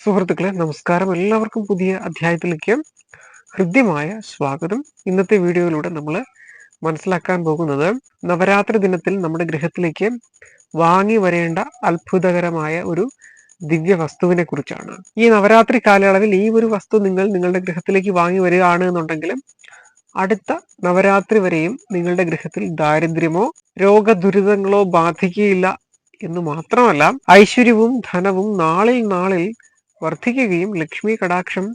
സുഹൃത്തുക്കളെ നമസ്കാരം. എല്ലാവർക്കും പുതിയ അധ്യായത്തിലേക്ക് ഹൃദ്യമായ സ്വാഗതം. ഇന്നത്തെ വീഡിയോയിലൂടെ നമ്മൾ മനസ്സിലാക്കാൻ പോകുന്നത് നവരാത്രി ദിനത്തിൽ നമ്മുടെ ഗൃഹത്തിലേക്ക് വാങ്ങി വരേണ്ട അത്ഭുതകരമായ ഒരു ദിവ്യ വസ്തുവിനെ കുറിച്ചാണ്. ഈ നവരാത്രി കാലയളവിൽ ഈ ഒരു വസ്തു നിങ്ങൾ നിങ്ങളുടെ ഗൃഹത്തിലേക്ക് വാങ്ങി വരികയാണ് എന്നുണ്ടെങ്കിൽ അടുത്ത നവരാത്രി വരെയും നിങ്ങളുടെ ഗൃഹത്തിൽ ദാരിദ്ര്യമോ രോഗദുരിതങ്ങളോ ബാധിക്കുകയില്ല എന്ന് മാത്രമല്ല ഐശ്വര്യവും ധനവും നാളിൽ നാളിൽ വർദ്ധിക്കുകയും ലക്ഷ്മി കടാക്ഷം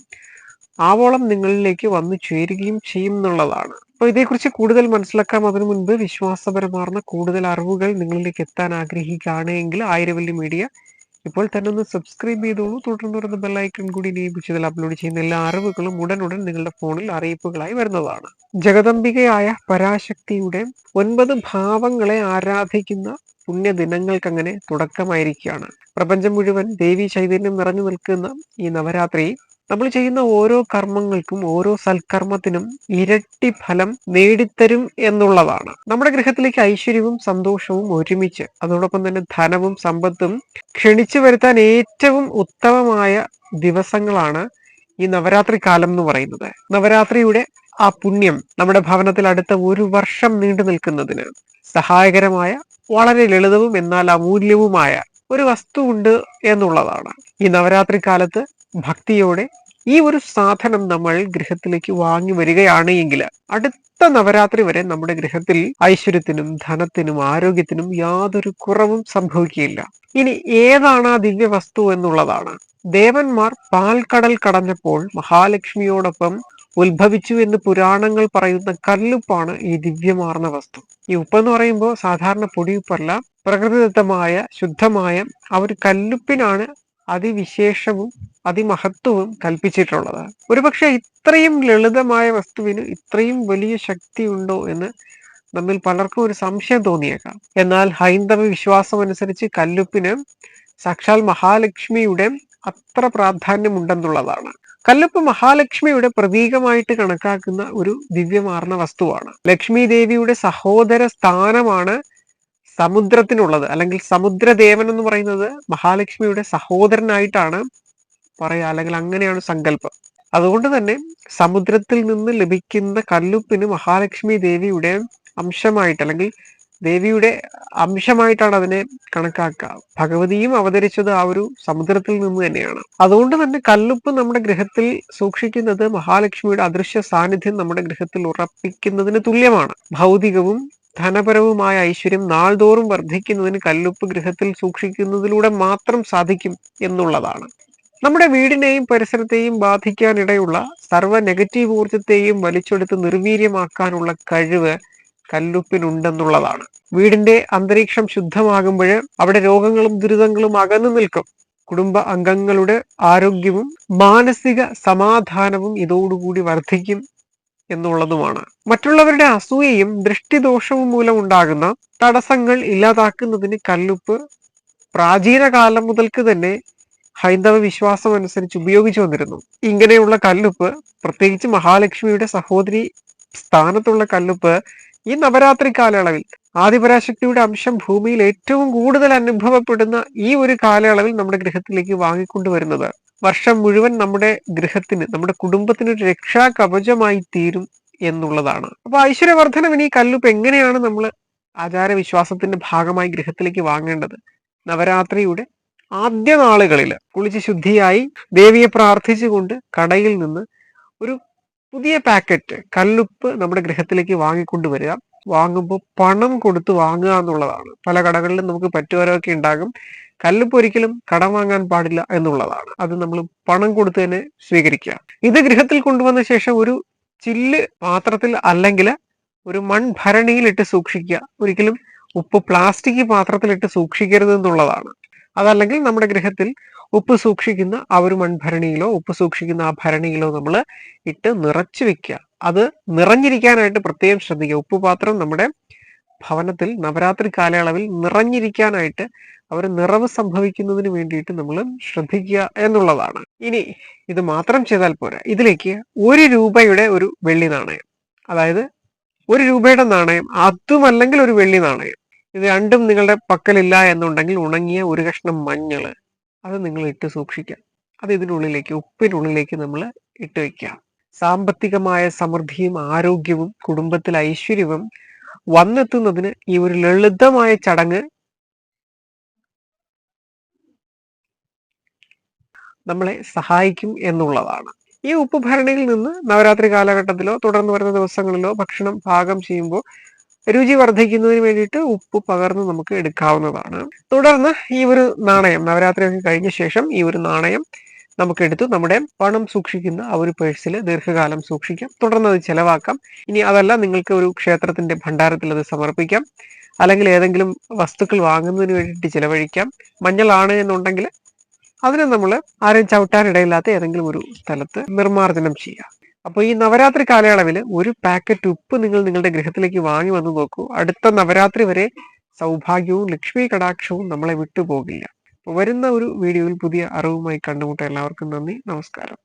ആവോളം നിങ്ങളിലേക്ക് വന്നു ചേരുകയും ചെയ്യും എന്നുള്ളതാണ്. അപ്പോൾ ഇതേക്കുറിച്ച് കൂടുതൽ മനസ്സിലാക്കാം. അതിനു മുൻപ് വിശ്വാസപരമാർന്ന കൂടുതൽ അറിവുകൾ നിങ്ങളിലേക്ക് എത്താൻ ആഗ്രഹിക്കുകയാണ് എങ്കിൽ ആയിരവല്ലി മീഡിയ ഇപ്പോൾ തന്നെ ഒന്ന് സബ്സ്ക്രൈബ് ചെയ്തോളൂ. തുടർന്ന് വരുന്ന ബെല്ലൈക്കൺ കൂടി നിയമിച്ചതിൽ അപ്ലോഡ് ചെയ്യുന്ന എല്ലാ അറിവുകളും ഉടനുടൻ നിങ്ങളുടെ ഫോണിൽ അറിയിപ്പുകളായി വരുന്നതാണ്. ജഗദംബികയായ പരാശക്തിയുടെ ഒൻപത് ഭാവങ്ങളെ ആരാധിക്കുന്ന പുണ്യദിനങ്ങൾക്ക് അങ്ങനെ തുടക്കമായിരിക്കുകയാണ്. പ്രപഞ്ചം മുഴുവൻ ദേവി ചൈതന്യം നിറഞ്ഞു നിൽക്കുന്ന ഈ നവരാത്രി നമ്മൾ ചെയ്യുന്ന ഓരോ കർമ്മങ്ങൾക്കും ഓരോ സൽക്കർമ്മത്തിനും ഇരട്ടി ഫലം നേടിത്തരും എന്നുള്ളതാണ്. നമ്മുടെ ഗൃഹത്തിലേക്ക് ഐശ്വര്യവും സന്തോഷവും ഒരുമിച്ച് അതോടൊപ്പം തന്നെ ധനവും സമ്പത്തും ക്ഷണിച്ചു വരുത്താൻ ഏറ്റവും ഉത്തമമായ ദിവസങ്ങളാണ് ഈ നവരാത്രി കാലം എന്ന് പറയുന്നത്. നവരാത്രിയുടെ ആ പുണ്യം നമ്മുടെ ഭവനത്തിൽ അടുത്ത ഒരു വർഷം നീണ്ടു നിൽക്കുന്നതിന് സഹായകരമായ വളരെ ലളിതവും എന്നാൽ അമൂല്യവുമായ ഒരു വസ്തു ഉണ്ട് എന്നുള്ളതാണ്. ഈ നവരാത്രി കാലത്ത് ഭക്തിയോടെ ഈ ഒരു സാധനം നമ്മൾ ഗൃഹത്തിലേക്ക് വാങ്ങി വരികയാണ് എങ്കിൽ അടുത്ത നവരാത്രി വരെ നമ്മുടെ ഗൃഹത്തിൽ ഐശ്വര്യത്തിനും ധനത്തിനും ആരോഗ്യത്തിനും യാതൊരു കുറവും സംഭവിക്കുകയില്ല. ഇനി ഏതാണ് ആ ദിവ്യ വസ്തു എന്നുള്ളതാണ്. ദേവന്മാർ പാൽക്കടൽ കടഞ്ഞപ്പോൾ മഹാലക്ഷ്മിയോടൊപ്പം ഉത്ഭവിച്ചു എന്ന് പുരാണങ്ങൾ പറയുന്ന കല്ലുപ്പാണ് ഈ ദിവ്യമാർന്ന വസ്തു. ഈ ഉപ്പ് എന്ന് പറയുമ്പോൾ സാധാരണ പൊടിയുപ്പല്ല പ്രകൃതിദത്തമായ ശുദ്ധമായ ആ ഒരു കല്ലുപ്പിനാണ് അതിവിശേഷവും അതിമഹത്വവും കൽപ്പിച്ചിട്ടുള്ളത്. ഒരുപക്ഷെ ഇത്രയും ലളിതമായ വസ്തുവിന് ഇത്രയും വലിയ ശക്തി ഉണ്ടോ എന്ന് നമ്മിൽ പലർക്കും ഒരു സംശയം തോന്നിയേക്കാം. എന്നാൽ ഹൈന്ദവ വിശ്വാസം അനുസരിച്ച് കല്ലുപ്പിന് സാക്ഷാൽ മഹാലക്ഷ്മിയുടെ അത്ര പ്രാധാന്യമുണ്ടെന്നുള്ളതാണ്. കല്ലുപ്പ് മഹാലക്ഷ്മിയുടെ പ്രതീകമായിട്ട് കണക്കാക്കുന്ന ഒരു ദിവ്യമാർന്ന വസ്തുവാണ്. ലക്ഷ്മി ദേവിയുടെ സഹോദര സ്ഥാനമാണ് സമുദ്രത്തിനുള്ളത്. അല്ലെങ്കിൽ സമുദ്രദേവൻ എന്ന് പറയുന്നത് മഹാലക്ഷ്മിയുടെ സഹോദരനായിട്ടാണ് പറയുക അല്ലെങ്കിൽ അങ്ങനെയാണ് സങ്കല്പം. അതുകൊണ്ട് തന്നെ സമുദ്രത്തിൽ നിന്ന് ലഭിക്കുന്ന കല്ലുപ്പിന് മഹാലക്ഷ്മി ദേവിയുടെ അംശമായിട്ട് അല്ലെങ്കിൽ ദേവിയുടെ അംശമായിട്ടാണ് അതിനെ കണക്കാക്കുക ഭഗവതിയും അവതരിച്ചത് ആ ഒരു സമുദ്രത്തിൽ നിന്ന് തന്നെയാണ്. അതുകൊണ്ട് തന്നെ കല്ലുപ്പ് നമ്മുടെ ഗ്രഹത്തിൽ സൂക്ഷിക്കുന്നത് മഹാലക്ഷ്മിയുടെ അദൃശ്യ സാന്നിധ്യം നമ്മുടെ ഗ്രഹത്തിൽ ഉറപ്പിക്കുന്നതിന് തുല്യമാണ്. ഭൗതികവും ധനപരവുമായ ഐശ്വര്യം നാൾതോറും വർദ്ധിക്കുന്നതിന് കല്ലുപ്പ് ഗ്രഹത്തിൽ സൂക്ഷിക്കുന്നതിലൂടെ മാത്രം സാധിക്കും എന്നുള്ളതാണ്. നമ്മുടെ വീടിനെയും പരിസരത്തെയും ബാധിക്കാനിടയുള്ള സർവ നെഗറ്റീവ് ഊർജത്തെയും വലിച്ചെടുത്ത് നിർവീര്യമാക്കാനുള്ള കഴിവ് കല്ലുപ്പിനുണ്ടെന്നുള്ളതാണ്. വീടിന്റെ അന്തരീക്ഷം ശുദ്ധമാകുമ്പോൾ അവിടെ രോഗങ്ങളും ദുരിതങ്ങളും അകന്നു നിൽക്കും. കുടുംബ അംഗങ്ങളുടെ ആരോഗ്യവും മാനസിക സമാധാനവും ഇതോടുകൂടി വർദ്ധിക്കും എന്നുള്ളതുമാണ്. മറ്റുള്ളവരുടെ അസൂയയും ദൃഷ്ടിദോഷവും മൂലം ഉണ്ടാകുന്ന തടസ്സങ്ങൾ ഇല്ലാതാക്കുന്നതിന് കല്ലുപ്പ് പ്രാചീന കാലം മുതൽക്ക് തന്നെ ഹൈന്ദവ വിശ്വാസം അനുസരിച്ച് ഉപയോഗിച്ചു വന്നിരുന്നു. ഇങ്ങനെയുള്ള കല്ലുപ്പ് പ്രത്യേകിച്ച് മഹാലക്ഷ്മിയുടെ സഹോദരി സ്ഥാനത്തുള്ള കല്ലുപ്പ് ഈ നവരാത്രി കാലയളവിൽ ആദിപരാശക്തിയുടെ അംശം ഭൂമിയിൽ ഏറ്റവും കൂടുതൽ അനുഭവപ്പെടുന്ന ഈ ഒരു കാലയളവിൽ നമ്മുടെ ഗൃഹത്തിലേക്ക് വാങ്ങിക്കൊണ്ടുവരുന്നത്. വർഷം മുഴുവൻ നമ്മുടെ ഗൃഹത്തിന് നമ്മുടെ കുടുംബത്തിന് ഒരു രക്ഷാ കവചമായി തീരും എന്നുള്ളതാണ്. അപ്പൊ ഐശ്വര്യവർദ്ധനവിന് ഈ കല്ലുപ്പ് എങ്ങനെയാണ് നമ്മൾ ആചാരവിശ്വാസത്തിന്റെ ഭാഗമായി ഗൃഹത്തിലേക്ക് വാങ്ങേണ്ടത്? നവരാത്രിയുടെ ആദ്യ നാളുകളിൽ കുളിച്ച് ശുദ്ധിയായി ദേവിയെ പ്രാർത്ഥിച്ചുകൊണ്ട് കടയിൽ നിന്ന് ഒരു പുതിയ പാക്കറ്റ് കല്ലുപ്പ് നമ്മുടെ ഗൃഹത്തിലേക്ക് വാങ്ങിക്കൊണ്ടുവരിക. വാങ്ങുമ്പോൾ പണം കൊടുത്ത് വാങ്ങുക എന്നുള്ളതാണ്. പല കടകളിലും നമുക്ക് പറ്റുവരവൊക്കെ ഉണ്ടാകും. കല്ലുപ്പ് ഒരിക്കലും കടം വാങ്ങാൻ പാടില്ല എന്നുള്ളതാണ്. അത് നമ്മൾ പണം കൊടുത്ത് തന്നെ സ്വീകരിക്കുക. ഇത് ഗൃഹത്തിൽ കൊണ്ടുവന്ന ശേഷം ഒരു ചില്ല് പാത്രത്തിൽ അല്ലെങ്കിൽ ഒരു മൺഭരണിയിലിട്ട് സൂക്ഷിക്കുക. ഒരിക്കലും ഉപ്പ് പ്ലാസ്റ്റിക് പാത്രത്തിലിട്ട് സൂക്ഷിക്കരുത് എന്നുള്ളതാണ്. അതല്ലെങ്കിൽ നമ്മുടെ ഗൃഹത്തിൽ ഉപ്പ് സൂക്ഷിക്കുന്ന ആ ഒരു മൺഭരണിയിലോ ഉപ്പ് സൂക്ഷിക്കുന്ന ആ ഭരണിയിലോ നമ്മൾ ഇട്ട് നിറച്ചു വെക്കുക. അത് നിറഞ്ഞിരിക്കാനായിട്ട് പ്രത്യേകം ശ്രദ്ധിക്കുക. ഉപ്പ് പാത്രം നമ്മുടെ ഭവനത്തിൽ നവരാത്രി കാലയളവിൽ നിറഞ്ഞിരിക്കാനായിട്ട് അവർ നിറവ് സംഭവിക്കുന്നതിന് വേണ്ടിയിട്ട് നമ്മൾ ശ്രദ്ധിക്കുക എന്നുള്ളതാണ്. ഇനി ഇത് മാത്രം ചെയ്താൽ പോരാ. ഇതിലേക്ക് ഒരു രൂപയുടെ ഒരു വെള്ളി നാണയം. അതായത് ഒരു രൂപയുടെ നാണയം അതുമല്ലെങ്കിൽ ഒരു വെള്ളി നാണയം. ഇത് രണ്ടും നിങ്ങളുടെ പക്കലില്ല എന്നുണ്ടെങ്കിൽ ഉണങ്ങിയ ഒരു കഷ്ണം മഞ്ഞൾ. അത് നിങ്ങൾ ഇട്ട് സൂക്ഷിക്കുക അത് ഇതിനുള്ളിലേക്ക് ഉപ്പിനുള്ളിലേക്ക് നമ്മൾ ഇട്ട് വയ്ക്കുക സാമ്പത്തികമായ സമൃദ്ധിയും ആരോഗ്യവും കുടുംബത്തിൽ ഐശ്വര്യവും വന്നെത്തുന്നതിന് ഈ ഒരു ലളിതമായ ചടങ്ങ് നമ്മളെ സഹായിക്കും എന്നുള്ളതാണ്. ഈ ഉപ്പ് ഭരണിയിൽ നിന്ന് നവരാത്രി കാലഘട്ടത്തിലോ തുടർന്ന് വരുന്ന ദിവസങ്ങളിലോ ഭക്ഷണം പാകം ചെയ്യുമ്പോൾ രുചി വർദ്ധിക്കുന്നതിന് വേണ്ടിയിട്ട് ഉപ്പ് പകർന്ന് നമുക്ക് എടുക്കാവുന്നതാണ്. തുടർന്ന് ഈ ഒരു നാണയം നവരാത്രിയൊക്കെ കഴിഞ്ഞ ശേഷം ഈ ഒരു നാണയം നമുക്ക് എടുത്ത്. നമ്മുടെ പണം സൂക്ഷിക്കുന്ന ആ ഒരു പേഴ്സിൽ ദീർഘകാലം സൂക്ഷിക്കാം. തുടർന്ന് അത് ചെലവാക്കാം. ഇനി അതല്ല നിങ്ങൾക്ക് ഒരു ക്ഷേത്രത്തിന്റെ ഭണ്ഡാരത്തിൽ അത് സമർപ്പിക്കാം. അല്ലെങ്കിൽ ഏതെങ്കിലും വസ്തുക്കൾ വാങ്ങുന്നതിന് വേണ്ടിയിട്ട് ചിലവഴിക്കാം. മഞ്ഞളാണ് എന്നുണ്ടെങ്കിൽ അതിനെ നമ്മൾ ആരും ചവിട്ടാനിടയില്ലാത്ത ഏതെങ്കിലും ഒരു സ്ഥലത്ത് നിർമ്മാർജനം ചെയ്യാം. അപ്പോൾ ഈ നവരാത്രി കാലയളവിൽ ഒരു പാക്കറ്റ് ഉപ്പ് നിങ്ങൾ നിങ്ങളുടെ ഗൃഹത്തിലേക്ക് വാങ്ങി വന്ന് നോക്കൂ. അടുത്ത നവരാത്രി വരെ സൗഭാഗ്യവും ലക്ഷ്മി കടാക്ഷവും നമ്മളെ വിട്ടുപോകില്ല. വരുന്ന ഒരു വീഡിയോയിൽ പുതിയ അറിവുമായി കണ്ടുമുട്ട എല്ലാവർക്കും നന്ദി. നമസ്കാരം.